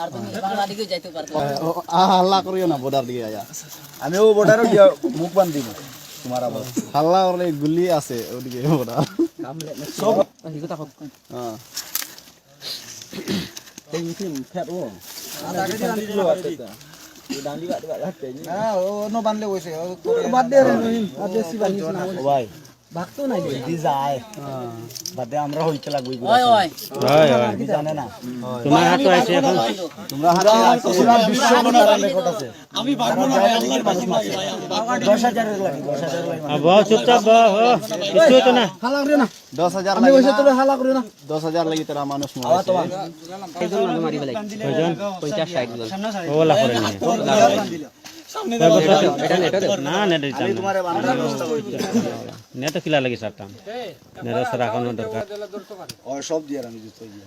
আর তুমি বাংলা যাইতে পারতো। হাল্লা করিও না বর্ডার দিকে আয়া। আমি ও গিয়া মুখ বান্ধ দিব তোমার আবার। হাল্লা করলে গুলি আছে ওদিকে বর্ডার সব হ্যাঁ এই মিটিং ফেট ও। হ্যাঁ ও নো বানলে কইছে বাদ দে রে নহিন বাদ দে সিবা নিছ না ও ভাই। ভাগতো নাই দি যায়। বাদ আমরা হইতে লাগবই ওই ওই হয়। হয় জানে না? তোমার হাতে আছে এখন। তোমরা হাতে আছো। পুরা বিশ্ব মনোরম রেকর্ড আছে। আমি পারব না ভাই আল্লাহর কাছে 10000 এর লাগি 10000 এর লাগি। আ, বহ চুপচাপ হ। কিছু হতো না। হালা করিও না। দশ হাজার আমি কইছে তোরে হালা করিও না। দশ হাজার লাগি তোরা মানুষ আওয়া তো কয়জন? ওলা করে নিয়ে না নেট দিতাম না তোমারে বানানোর ব্যবস্থা নেট কিলা লাগি সারতাম নেট সারা কোনো দরকার। সব দিয়ে আমি দিতে দিয়ে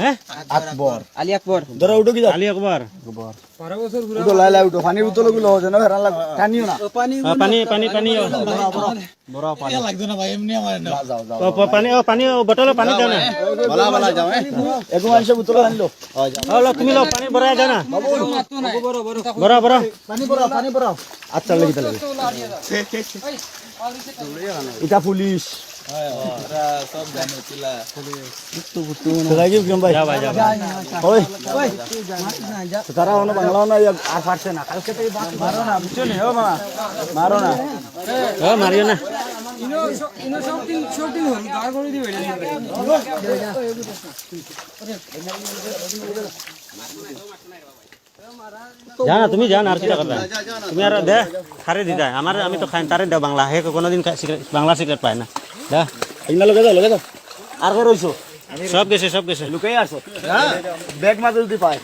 হ্যাঁ? আকবর আলী আকবর। ধরো উঠো কি আলী আকবর। উঠো লাই লাই উঠো পানির বোতলগুলো যেন হেরান লাগ টানিও না। আ, পানি পানি পানি বড় পানি যাও যাও ও, পানি ও পানি ও পানি দাও না বলা বলা যাও এ এগো মানুষে বোতল আনলো। ও লো তুমি লো পানি ভরাই দাও না। বড় বড় পানি পড়াও পানি পড়াও আচ্ছা লাগি তাহলে এটা পুলিশ। জানা, তুমি জান আর কিটা করবে? তুমি আর দে, খারে দি দেয় আমার, আমি তো খাই, তারে দাও বাংলা। হে কোনোদিন বাংলা সিগারেট পায় না। দে এগুলা লগে যাও লগে যাও। আর কে রইছো? সব গেছে সব গেছে। লুকাই আসো। হ্যাঁ ব্যাগ মাঝে যদি পায়।